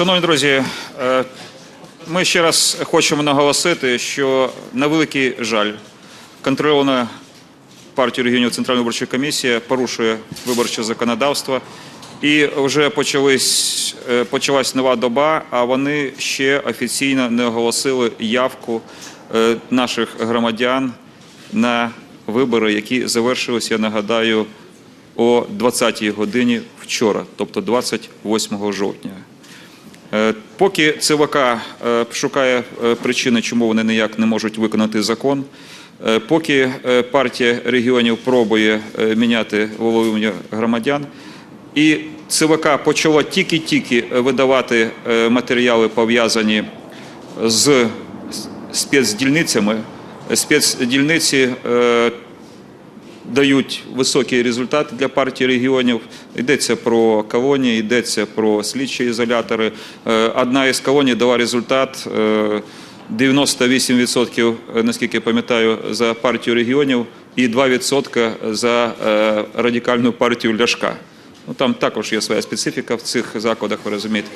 Шановні друзі, е, ми ще раз хочемо наголосити, що на великий жаль, контрольована партія регіонів Центральна виборча комісія порушує виборче законодавство. І вже почались, е, почалась нова доба, а вони ще офіційно не оголосили явку е, наших громадян на вибори, які завершилися, я нагадаю, о 20-й годині вчора, тобто 28 жовтня. Е, Поки ЦВК е, шукає е, причини, чому вони ніяк не можуть виконати закон, поки партія регіонів пробує міняти волевиявлення громадян, і ЦВК почало тільки-тільки видавати матеріали, пов'язані з спецдільницями. Спецдільниці дають високий результат для партії регіонів. Йдеться про колонії, йдеться про слідчі ізолятори. Е, Одна із колоній дала результат е, 98%, е, наскільки я пам'ятаю, за партію регіонів і 2% за е, радикальну партію Ляшка. Ну, там також є своя специфіка в цих закладах, ви розумієте.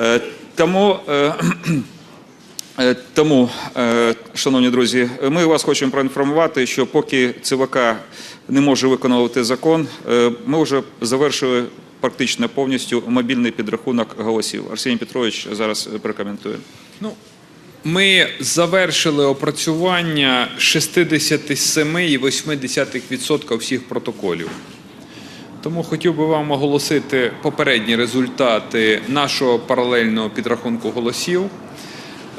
Е, Тому е, Е, Тому, е, шановні друзі, ми вас хочемо проінформувати, що поки ЦВК не може виконувати закон, е, ми вже завершили практично повністю мобільний підрахунок голосів. Арсеній Петрович зараз прокоментує. Ну, ми завершили опрацювання 67,8% всіх протоколів. Тому хотів би вам оголосити попередні результати нашого паралельного підрахунку голосів.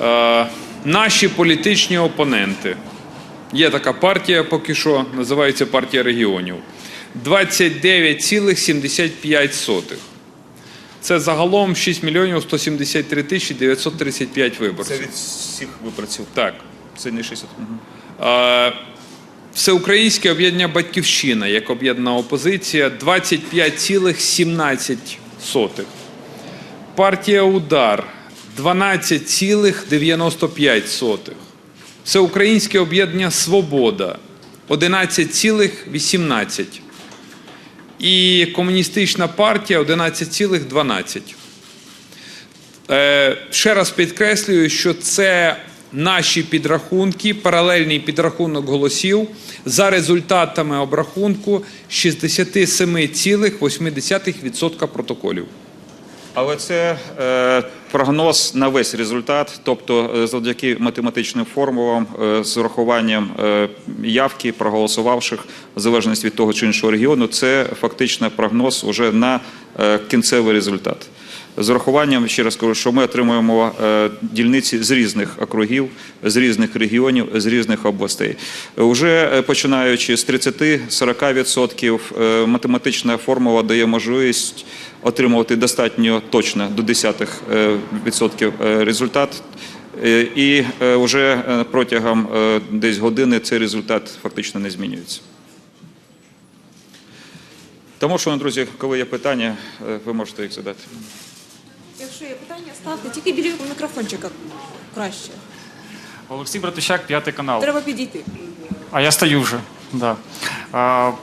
Е, наші політичні опоненти. Є така партія поки що, називається партія регіонів. 29,75. Це загалом 6 мільйонів 173 тисячі 935 виборців. від всіх виборців. Так. Це не 60. Мгм. Е, Всеукраїнське об'єднання Батьківщина як об'єднана опозиція 25,17. Партія Удар 12,95. Всеукраїнське об'єднання Свобода 11,18. І комуністична партія 11,12. Е, ще раз підкреслюю, що це наші підрахунки, паралельний підрахунок голосів за результатами обрахунку 67,8% протоколів. Але це е, прогноз на весь результат, тобто е, завдяки математичним формулам е, з урахуванням е, явки проголосувавших в залежності від того чи іншого регіону, це фактично прогноз уже на кінцевий результат. З урахуванням ще раз кажу, що ми отримуємо е, дільниці з різних округів, з різних регіонів, з різних областей. Уже е, починаючи з 30-40%, е, математична формула дає можливість отримувати достатньо точно до десятих е, відсотків е, результат. І вже протягом десь години цей результат фактично не змінюється. Тому, шановні друзі, коли є питання, ви можете їх задати. Якщо є питання, ставте тільки біля мікрофончика краще. Олексій Братущак, п'ятий канал. Треба підійти. А я стою вже. Да.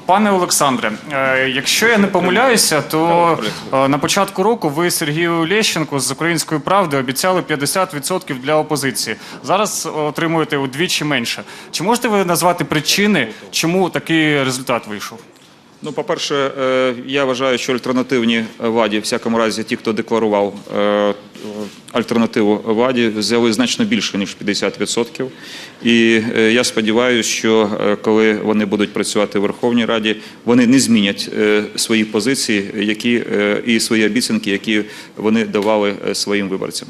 Пане Олександре, е, якщо я не помиляюся, то е, на початку року ви Сергію Лещенку з української правди обіцяли 50% для опозиції. Зараз отримуєте удвічі менше. Чи можете ви назвати причини, чому такий результат вийшов? Ну, по-перше, е, я вважаю, що альтернативні владі, в всякому разі, ті, хто декларував е, альтернативу владі, взяли значно більше ніж 50%. І е, я сподіваюся, що коли вони будуть працювати в Верховній Раді, вони не змінять свої позиції, які і свої обіцянки, які вони давали своїм виборцям.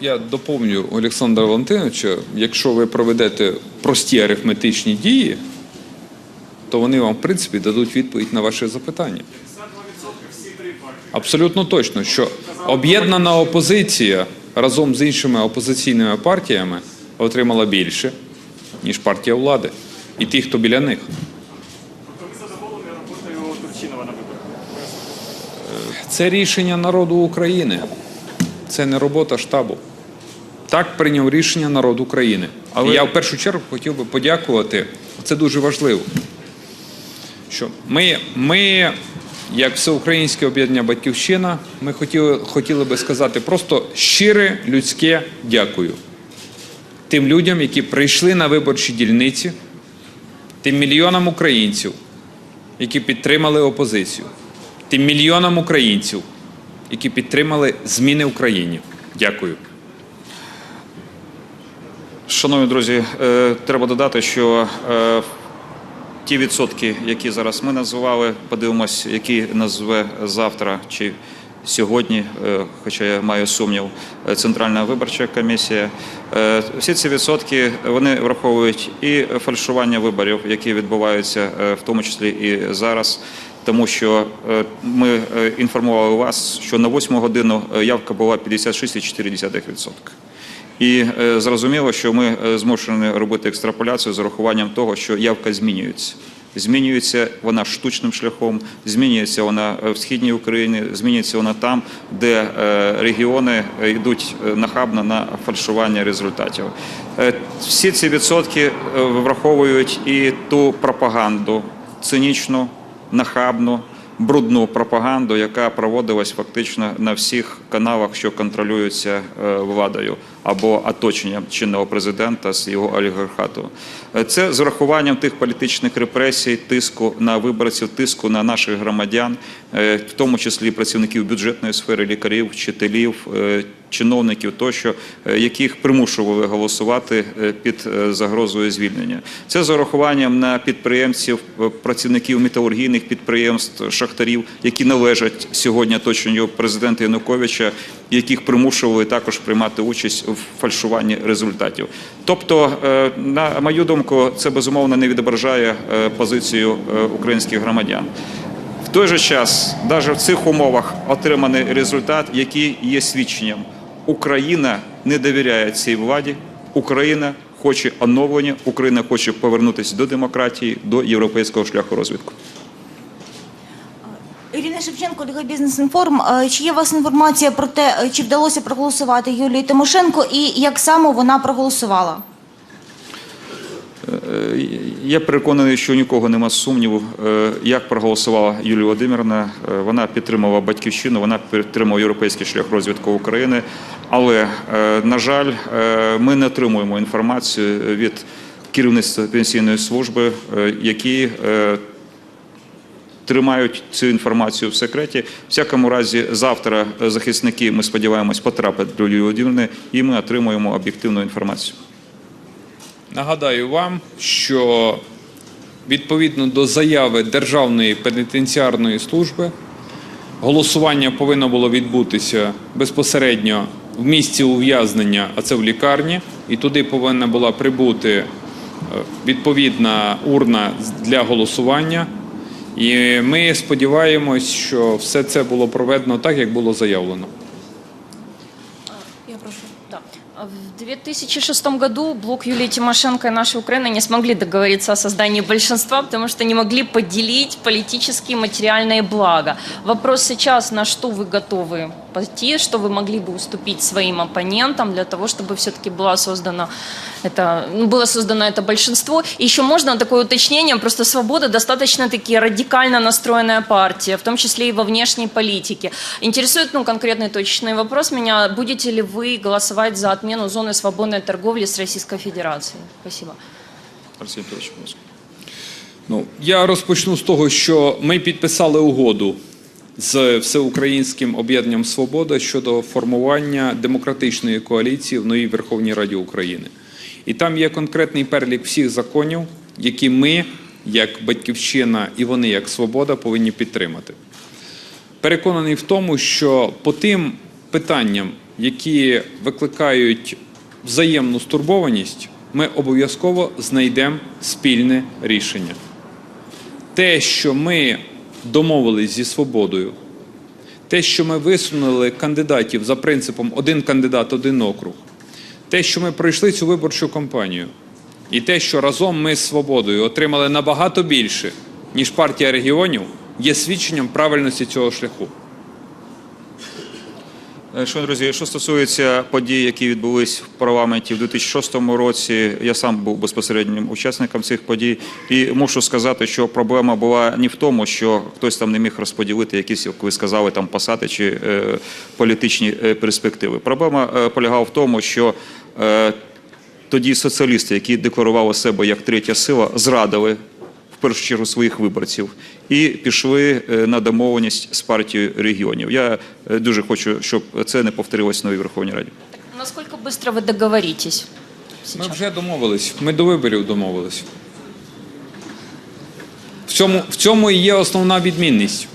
Я доповню Олександра Валентиновича, якщо ви проведете прості арифметичні дії, то вони вам, в принципі, дадуть відповідь на ваше запитання. Абсолютно точно, що об'єднана опозиція разом з іншими опозиційними партіями отримала більше, ніж партія влади. І ті, хто біля них. Це рішення народу України. Це не робота штабу. Так прийняв рішення народ України. Але Але- я в першу чергу хотів би подякувати. Це дуже важливо. Що ми, ми як Всеукраїнське об'єднання Батьківщина, ми хотіли, хотіли би сказати просто щире людське дякую тим людям, які прийшли на виборчі дільниці, тим мільйонам українців, які підтримали опозицію, тим мільйонам українців, які підтримали зміни в країні. Дякую. Шановні друзі, е, треба додати, що е, ті відсотки, які зараз ми назвали, подивимось, які назве завтра чи сьогодні, е, хоча я маю сумнів, е, Центральна виборча комісія. Е, Всі ці відсотки вони враховують і фальшування виборів, які відбуваються, в тому числі і зараз. Тому що ми інформували вас, що на 8 годину явка була 56,4%. І е, зрозуміло, що ми е, змушені робити екстраполяцію з урахуванням того, що явка змінюється. Змінюється вона штучним шляхом, змінюється вона е, в східній Україні, змінюється вона там, де регіони йдуть нахабно на фальшування результатів. Всі ці відсотки враховують і ту пропаганду цинічну, нахабну, брудну пропаганду, яка проводилась фактично на всіх каналах, що контролюються е, владою або оточенням чинного президента з його олігархату. Е, Це з урахуванням тих політичних репресій, тиску на виборців, тиску на наших громадян, е, в тому числі працівників бюджетної сфери, лікарів, вчителів, чиновників тощо, яких примушували голосувати під загрозою звільнення. Це з урахуванням на підприємців, працівників металургійних підприємств, шахтарів, які належать сьогодні оточенню президента Януковича, яких примушували також приймати участь в фальшуванні результатів. Тобто, е, на мою думку, це безумовно не відображає е, позицію е, українських громадян. В той же час, навіть в цих умовах, отриманий результат, який є свідченням. Україна не довіряє цій владі. Україна хоче оновлення, Україна хоче повернутися до демократії, до європейського шляху розвитку. Ірина Шевченко, Ліга Бізнес Інформ. Е, Чи є у вас інформація про те, е, чи вдалося проголосувати Юлії Тимошенко і як саме вона проголосувала? Е, Я переконаний, що нікого нема сумніву, як проголосувала Юлія Володимирівна. Вона підтримала батьківщину, вона підтримала європейський шлях розвитку України. Але, на жаль, ми не отримуємо інформацію від керівництва пенсійної служби, які тримають цю інформацію в секреті. В всякому разі, завтра е, захисники, ми сподіваємось, потрапять до Юлії і ми отримуємо об'єктивну інформацію. Нагадаю вам, що відповідно до заяви Державної пенітенціарної служби голосування повинно було відбутися безпосередньо в місці ув'язнення, а це в лікарні, і туди повинна була прибути е, відповідна урна для голосування. І ми сподіваємось, що все це було проведено так, як було заявлено. Я прошу. Да. В 2006 году блок Юлии Тимошенко и наша Украина не смогли договориться о создании большинства, потому что не могли поделить политические и материальные блага. Вопрос сейчас, на что вы готовы пойти, что вы могли бы уступить своим оппонентам для того, чтобы все-таки была создана это, ну, было создано это большинство. И еще можно такое уточнение, просто «Свобода» достаточно-таки радикально настроенная партия, в том числе и во внешней политике. Интересует ну, конкретный точечный вопрос меня, будете ли вы голосовать за отмену зоны свободной торговли с Российской Федерацией? Спасибо. Арсеній Петрович, будь. Ну, я розпочну з того, що ми підписали угоду з Всеукраїнським об'єднанням Свобода щодо формування демократичної коаліції в новій Верховній Раді України. І там є конкретний перелік всіх законів, які ми, як Батьківщина, і вони, як Свобода, повинні підтримати. Переконаний в тому, що по тим питанням, які викликають взаємну стурбованість, ми обов'язково знайдемо спільне рішення. Те, що ми домовились зі свободою, те, що ми висунули кандидатів за принципом один кандидат, один округ, те, що ми пройшли цю виборчу кампанію, і те, що разом ми з свободою отримали набагато більше, ніж партія регіонів, є свідченням правильності цього шляху. Е, Шановні друзі, що стосується подій, які відбулись в парламенті в 2006 році, я сам був безпосереднім учасником цих подій, і мушу сказати, що проблема була не в тому, що хтось там не міг розподілити якісь, як ви сказали, там посади чи е, політичні е, перспективи. Проблема е, полягала в тому, що е, тоді соціалісти, які декларували себе як третя сила, зрадили в першу чергу своїх виборців і пішли е, на домовленість з партією регіонів. Я е, дуже хочу, щоб це не повторилось в новій Верховній Раді. Насколько быстро вы договоритесь? Ми вже домовились. Ми до виборів домовились. В цьому, в цьому і є основна відмінність.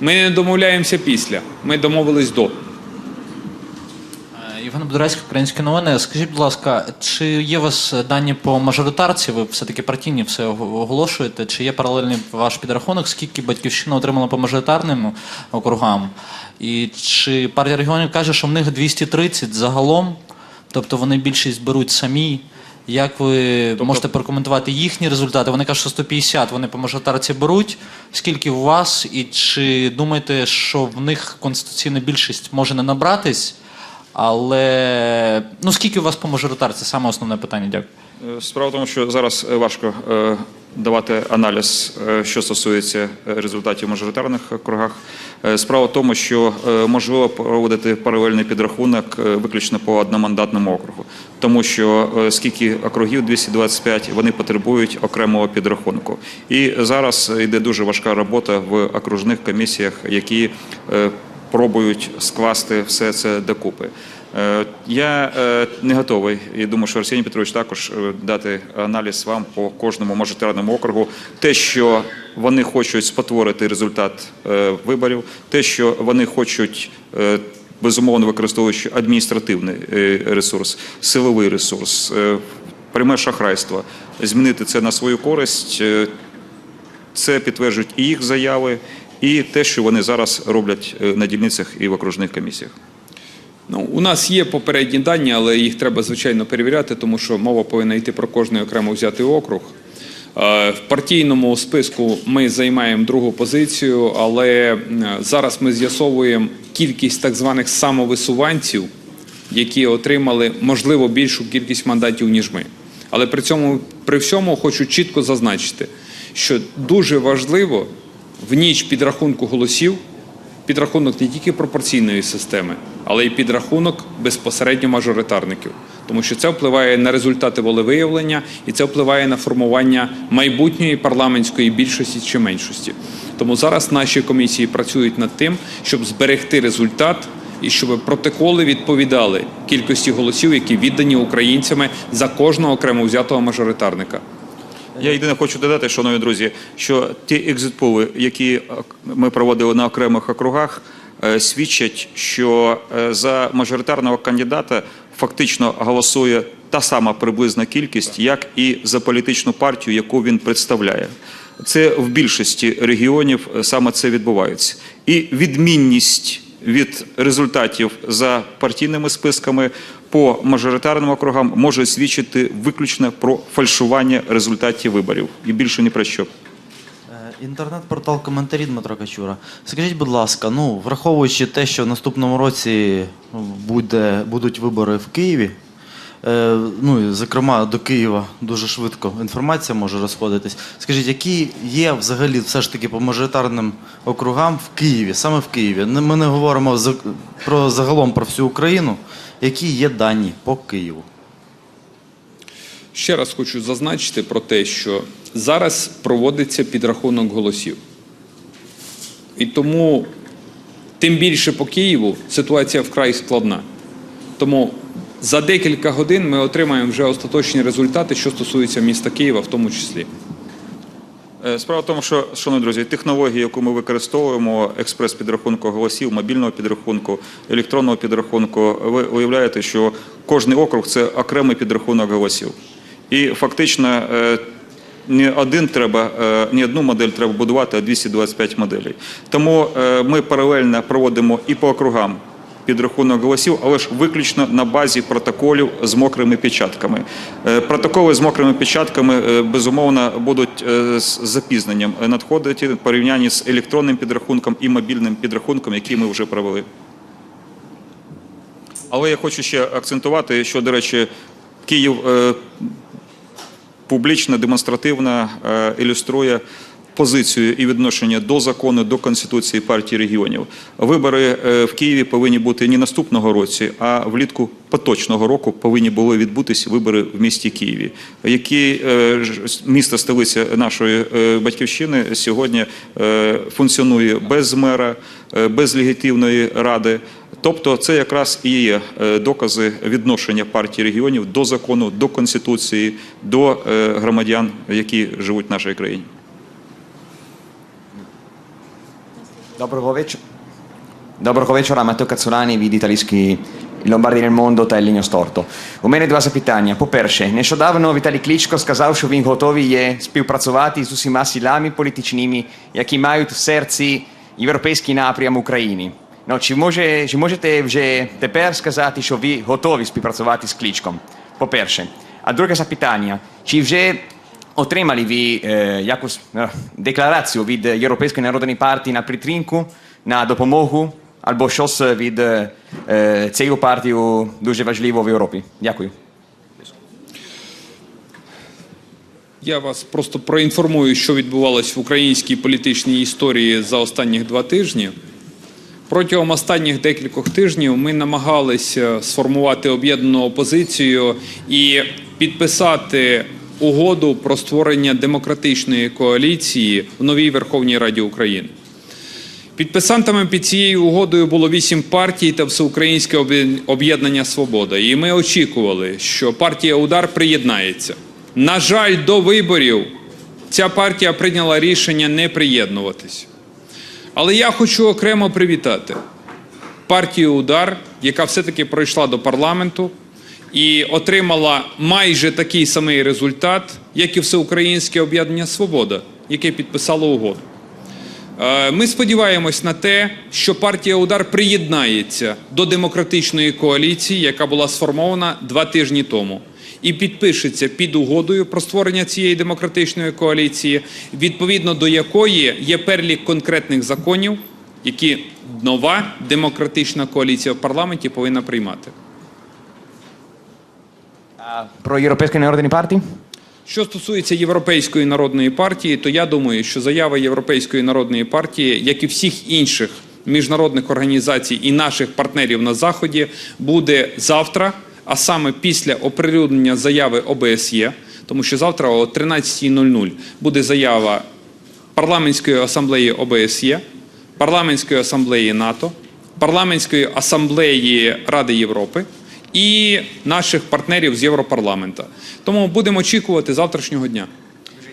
Ми не домовляємося після. Ми домовились до. Е, Євген українські новини. Скажіть, будь ласка, чи є у вас дані по мажоритарці? Ви все-таки партійні все оголошуєте? Чи є паралельний ваш підрахунок, скільки батьківщина отримала по мажоритарним округам? І чи партія регіонів каже, що в них 230 загалом, тобто вони більшість беруть самі? Як ви можете прокоментувати їхні результати? Вони кажуть, що 150 вони по мажоритарці беруть. Скільки у вас? І чи думаєте, що в них конституційна більшість може не набратись? Але ну скільки у вас по мажоритарці? Саме основне питання. Дякую. Е, Справа в тому, що зараз е, важко е, давати аналіз, що стосується результатів мажоритарних округах. Справа в тому, що можливо проводити паралельний підрахунок виключно по одномандатному округу, тому що скільки округів 225, вони потребують окремого підрахунку. І зараз йде дуже важка робота в окружних комісіях, які пробують скласти все це докупи. Е, Я е, не готовий, і думаю, що Арсеній Петрович також е, дати аналіз вам по кожному мажоритарному округу. Те, що вони хочуть спотворити результат виборів, те, що вони хочуть. Безумовно, використовуючи адміністративний ресурс, силовий ресурс, пряме шахрайство, змінити це на свою користь. Це підтверджують і їх заяви, і те, що вони зараз роблять е, на дільницях і в окружних комісіях. Ну, у нас є попередні дані, але їх треба звичайно перевіряти, тому що мова повинна йти про кожний окремо взятий округ. Е, В партійному списку ми займаємо другу позицію, але е, зараз ми з'ясовуємо кількість так званих самовисуванців, які отримали можливо більшу кількість мандатів ніж ми. Але при цьому при всьому хочу чітко зазначити, що дуже важливо в ніч підрахунку голосів підрахунок не тільки пропорційної системи, але й підрахунок безпосередньо мажоритарників. Тому що це впливає на результати волевиявлення і це впливає на формування майбутньої парламентської більшості чи меншості. Тому зараз наші комісії працюють над тим, щоб зберегти результат і щоб протоколи відповідали кількості голосів, які віддані українцями за кожного окремо взятого мажоритарника. Я єдине хочу додати, шановні друзі, що ті екзитполи, які е, ми проводили на окремих округах, е, свідчать, що е, за мажоритарного кандидата фактично голосує та сама приблизна кількість, як і за політичну партію, яку він представляє. Це в більшості регіонів саме це відбувається. І відмінність від результатів за партійними списками по мажоритарним округам може свідчити виключно про фальшування результатів виборів і більше ні про що. Е, Інтернет-портал коментарі Дмитро Качура. Скажіть, будь ласка, ну враховуючи те, що в наступному році ну, буде, будуть вибори в Києві, ну і зокрема до Києва дуже швидко інформація може розходитись. Скажіть, які є взагалі все ж таки по мажоритарним округам в Києві, саме в Києві? Ми не говоримо про загалом про всю Україну. Які є дані по Києву? Ще раз хочу зазначити про те, що зараз проводиться підрахунок голосів. І тому, тим більше по Києву, ситуація вкрай складна. Тому за декілька годин ми отримаємо вже остаточні результати, що стосується міста Києва, в тому числі. Е, Справа в тому, що, шановні друзі, технологія, яку ми використовуємо, експрес-підрахунку голосів, мобільного підрахунку, електронного підрахунку, ви уявляєте, що кожний округ це окремий підрахунок голосів. І фактично е, не один треба, е, не одну модель треба будувати, а 225 моделей. Тому ми паралельно проводимо і по округам підрахунок голосів, але ж виключно на базі протоколів з мокрими печатками. Е, Протоколи з мокрими печатками, е, безумовно, будуть е, з запізненням надходити в порівнянні з електронним підрахунком і мобільним підрахунком, який ми вже провели. Але я хочу ще акцентувати, що, до речі, Київ публічно, демонстративно ілюструє позицію і відношення до закону, до Конституції партії регіонів. Вибори е, в Києві повинні бути не наступного році, а влітку поточного року повинні були відбутися вибори в місті Києві, які е, місто столиця нашої е, батьківщини сьогодні функціонує без мера, без легітимної ради. Тобто, це якраз і є докази відношення партії регіонів до закону, до конституції, до громадян, які живуть в нашій країні. Доброго вечора. Доброго вечора, Matteo Cazzolani від італійської Ломбардії нel mondo та Ліньо Сторто. У мене два запитання. По-перше, нещодавно Віталій Кличко сказав, що він готовий є співпрацювати з усіма силами політичними, які мають в серці європейський напрям України. Ну, чи, може, чи можете вже тепер сказати, що ви готові співпрацювати з Кличком? По-перше. А друге запитання. Чи вже отримали декларацію від Європейської народної партії на підтримку, на допомогу або щось від е, е, цієї партії дуже важливо в Європі? Дякую. Я вас просто проінформую, що відбувалось в українській політичній історії за останніх два тижні. Протягом останніх декількох тижнів ми намагалися сформувати об'єднану опозицію і підписати угоду про створення демократичної коаліції в новій Верховній Раді України. Підписантами під цією угодою було вісім партій та Всеукраїнське об'єднання Свобода. І ми очікували, що партія Удар приєднається. На жаль, до виборів ця партія прийняла рішення не приєднуватись. Але я хочу окремо привітати партію Удар, яка все-таки пройшла до парламенту і отримала майже такий самий результат, як і Всеукраїнське об'єднання Свобода, яке підписало угоду. Е, Ми сподіваємось на те, що партія Удар приєднається до демократичної коаліції, яка була сформована два тижні тому, і підпишеться під угодою про створення цієї демократичної коаліції, відповідно до якої є перелік конкретних законів, які нова демократична коаліція в парламенті повинна приймати. Про Європейської народної партії? Що стосується Європейської народної партії, то я думаю, що заява Європейської народної партії, як і всіх інших міжнародних організацій і наших партнерів на Заході, буде завтра, а саме після оприлюднення заяви ОБСЄ, тому що завтра о 13.00 буде заява парламентської асамблеї ОБСЄ, парламентської асамблеї НАТО, парламентської асамблеї Ради Європи і наших партнерів з Європарламента. Тому будемо очікувати завтрашнього дня.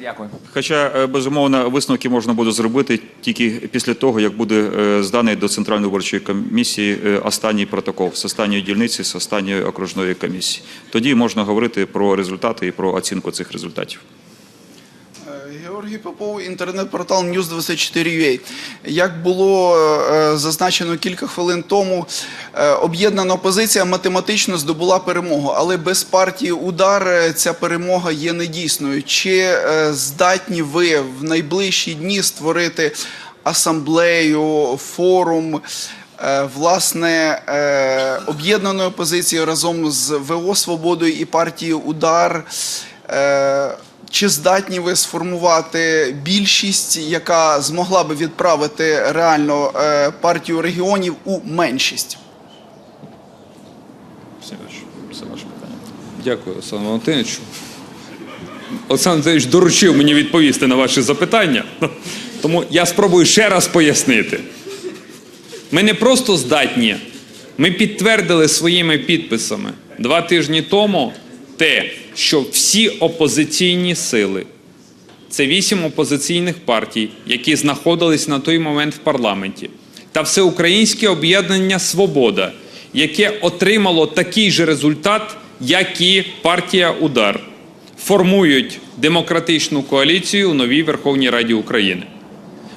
Дякую. Хоча, е, безумовно, висновки можна буде зробити тільки після того, як буде е, зданий до Центральної виборчої комісії е, останній протокол з останньої дільниці, з останньої окружної комісії. Тоді можна говорити про результати і про оцінку цих результатів. Георгій Попов, інтернет-портал News24.ua. Як було е, зазначено кілька хвилин тому, е, об'єднана опозиція математично здобула перемогу, але без партії удар е, ця перемога є недійсною. Чи е, здатні ви в найближчі дні створити асамблею, форум? е, Власне, е, об'єднаної опозиції разом з ВО Свободою і партією Удар Е, чи здатні ви сформувати більшість, яка змогла би відправити реально е, партію регіонів у меншість? Це ваше питання. Дякую, Олександр Валентиновичу. Олександр Валентинович доручив мені відповісти на ваші запитання, тому я спробую ще раз пояснити. Ми не просто здатні, ми підтвердили своїми підписами два тижні тому те, що всі опозиційні сили, це вісім опозиційних партій, які знаходились на той момент в парламенті, та всеукраїнське об'єднання Свобода, яке отримало такий же результат, як і партія Удар, формують демократичну коаліцію у новій Верховній Раді України.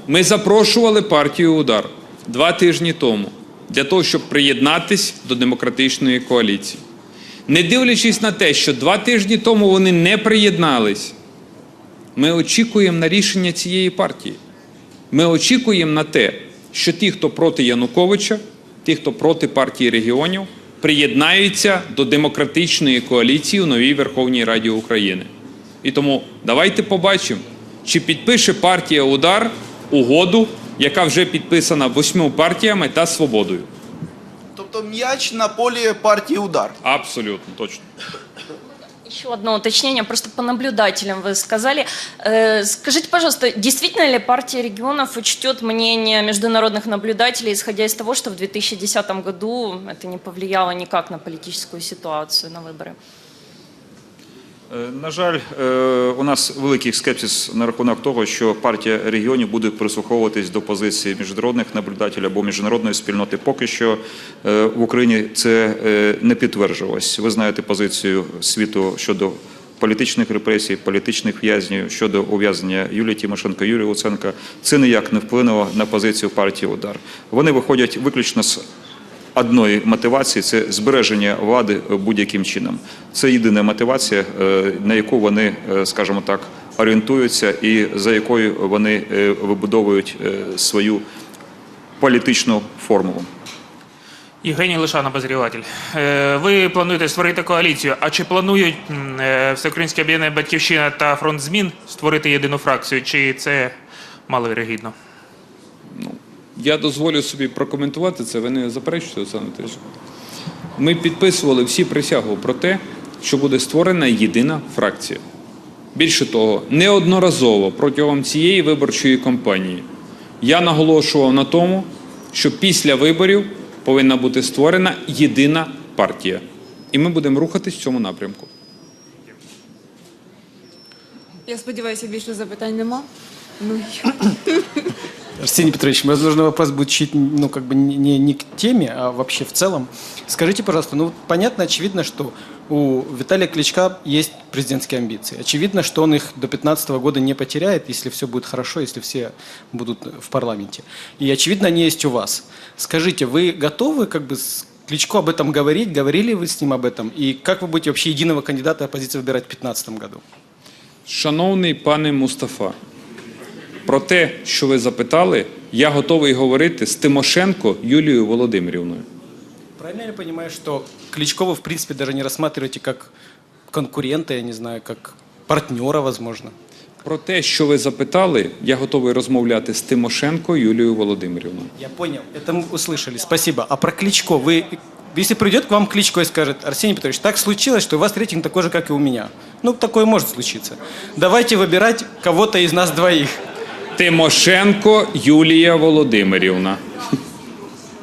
Ми запрошували партію Удар два тижні тому для того, щоб приєднатись до демократичної коаліції. Не дивлячись на те, що два тижні тому вони не приєднались, ми очікуємо на рішення цієї партії. Ми очікуємо на те, що ті, хто проти Януковича, ті, хто проти партії регіонів, приєднаються до демократичної коаліції у новій Верховній Раді України. І тому давайте побачимо, чи підпише партія Удар угоду, яка вже підписана восьми партіями та свободою. Тобто м'яч на полі партії удар. Абсолютно точно. Еще одно уточнение, просто по наблюдателям вы сказали. Э, Скажите, пожалуйста, действительно ли партия регионов учтет мнение международных наблюдателей, исходя из того, что в 2010 году это не повлияло никак на политическую ситуацию, на выборы? Е, На жаль, е, у нас великий скепсис на рахунок того, що партія регіонів буде прислуховуватись до позиції міжнародних наблюдателів або міжнародної спільноти. Поки що е, в Україні це не підтверджувалось. Ви знаєте позицію світу щодо політичних репресій, політичних в'язнів, щодо ув'язнення Юлії Тимошенко, Юрія Луценка. Це ніяк не вплинуло на позицію партії Удар. Вони виходять виключно з одної мотивації це збереження влади будь-яким чином. Це єдина мотивація, е, на яку вони, е, скажімо так, орієнтуються, і за якою вони е, вибудовують е, свою політичну формулу. Євгеній Лишан, обозріватель. Е, Ви плануєте створити коаліцію. А чи планують е, Всеукраїнське об'єднання Батьківщина та фронт змін створити єдину фракцію? Чи це маловірогідно? Я дозволю собі прокоментувати це. Ви не заперечуєте, Олександр Анатолійович? Ми підписували всі присягу про те, що буде створена єдина фракція. Більше того, неодноразово протягом цієї виборчої кампанії я наголошував на тому, що після виборів повинна бути створена єдина партія. І ми будемо рухатись в цьому напрямку. Я сподіваюся, більше запитань нема. Ну, Арсений Петрович, возможно, вопрос будет чуть, ну, как бы не, не- к теме, а вообще в целом. Скажите, пожалуйста, ну, понятно, очевидно, что у Виталия Кличка есть президентские амбиции. Очевидно, что он их до 2015 года не потеряет, если все будет хорошо, если все будут в парламенте. И, очевидно, они есть у вас. Скажите, вы готовы как бы с Кличко об этом говорить? Говорили вы с ним об этом? И как вы будете вообще единого кандидата оппозиции выбирать в 2015 году? Шановний пане Мустафа, про те, що ви запитали, я готовий говорити з Тимошенко Юлією Володимирівною. Правильно я понимаю, что Кличко вы, в принципе, даже не рассматриваете как конкурента, я не знаю, как партнера, возможно? Про те, що ви запитали, я готовий розмовляти з Тимошенко Юлією Володимирівною. Я понял, это мы услышали, спасибо. А про Кличко, вы, если придет к вам Кличко и скажет, Арсений Петрович, так случилось, что у вас рейтинг такой же, как и у меня. Ну, такое может случиться. Давайте выбирать кого-то из нас двоих. Тимошенко Юлія Володимирівна.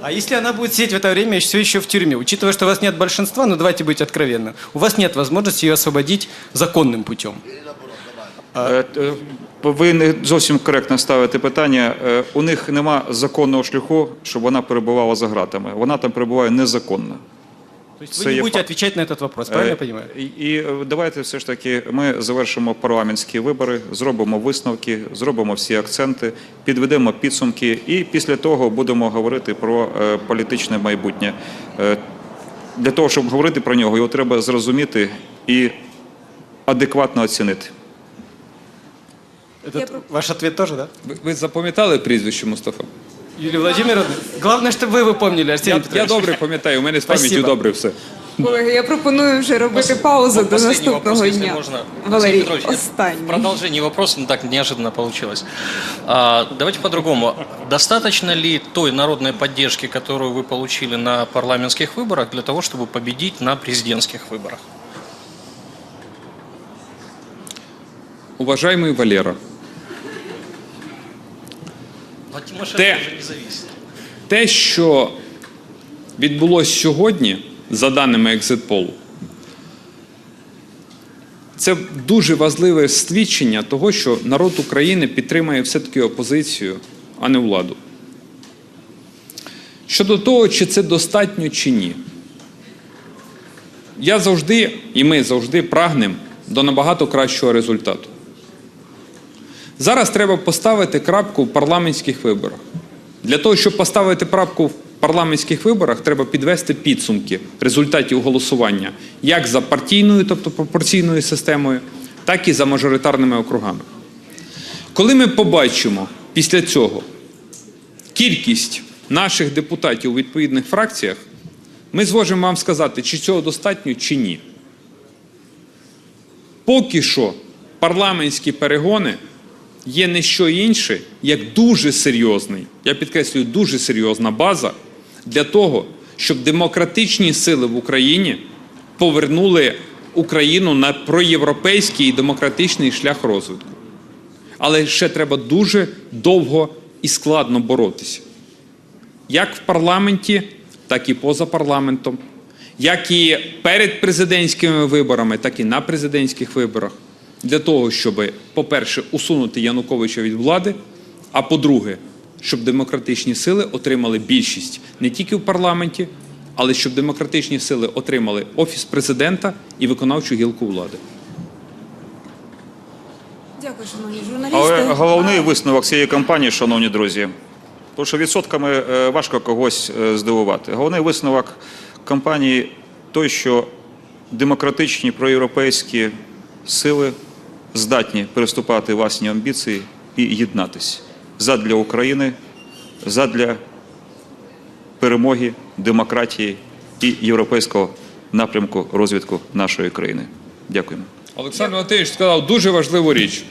А если она будет сидеть в это время все еще в тюрьме, учитывая, что у вас нет большинства, ну давайте быть откровенны, у вас нет возможности ее освободить законным путем. Е, е, Ви не зовсім коректно ставите питання. Е, У них нема законного шляху, щоб вона перебувала за ґратами. Вона там перебуває незаконно. То есть Це вы не є будете факт. отвечать на этот вопрос, правильно я Е, понимаю? І, і е, давайте все ж таки ми завершимо парламентські вибори, зробимо висновки, зробимо всі акценти, підведемо підсумки, і після того будемо говорити про е, політичне майбутнє. Е, для того, щоб говорити про нього, його треба зрозуміти і адекватно оцінити. Этот ваш ответ тоже, да? Ви, ви запам'ятали прізвище Мустафа? Юлия Владимировна, главное, чтобы вы его помнили, Арсений Я, Петрович. я добре пам'ятаю, у мене з пам'яттю Спасибо. добре все. колеги, я пропоную вже робити паузу до наступного дня. Валерій, В останній. продолжении вопроса, ну так неожиданно получилось. А, давайте по-другому. Достаточно ли той народной поддержки, которую вы получили на парламентских выборах, для того, чтобы победить на президентских выборах? Уважаемый Валера, Но Те- те, що відбулося сьогодні, за даними екзитполу, це дуже важливе свідчення того, що народ України підтримує все-таки опозицію, а не владу. Щодо того, чи це достатньо чи ні, я завжди і ми завжди прагнемо до набагато кращого результату. Зараз треба поставити крапку в парламентських виборах. Для того, щоб поставити крапку в парламентських виборах, треба підвести підсумки результатів голосування як за партійною, тобто пропорційною системою, так і за мажоритарними округами. Коли ми побачимо після цього кількість наших депутатів у відповідних фракціях, Ми зможемо вам сказати, чи цього достатньо, чи ні. Поки що парламентські перегони є не що інше, як дуже серйозний, я підкреслюю, дуже серйозна база для того, щоб демократичні сили в Україні повернули Україну на проєвропейський і демократичний шлях розвитку. Але ще треба дуже довго і складно боротися. Як в парламенті, так і поза парламентом, як і перед президентськими виборами, так і на президентських виборах, для того, щоб, по-перше, усунути Януковича від влади, а по-друге, щоб демократичні сили отримали більшість не тільки в парламенті, але щоб демократичні сили отримали офіс президента і виконавчу гілку влади. Дякую, шановні журналісти. Але головний висновок цієї кампанії, шановні друзі, тому що відсотками е, важко когось е, здивувати. Головний висновок кампанії той, що демократичні проєвропейські сили здатні переступати власні амбіції і єднатися задля України, задля перемоги, демократії і європейського напрямку розвитку нашої країни. Дякуємо. Олександр Валентинович сказав дуже важливу річ.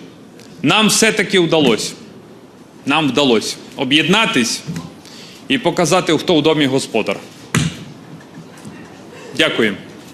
Нам все-таки вдалося. Нам вдалося об'єднатись і показати, хто в домі господар. Дякуємо.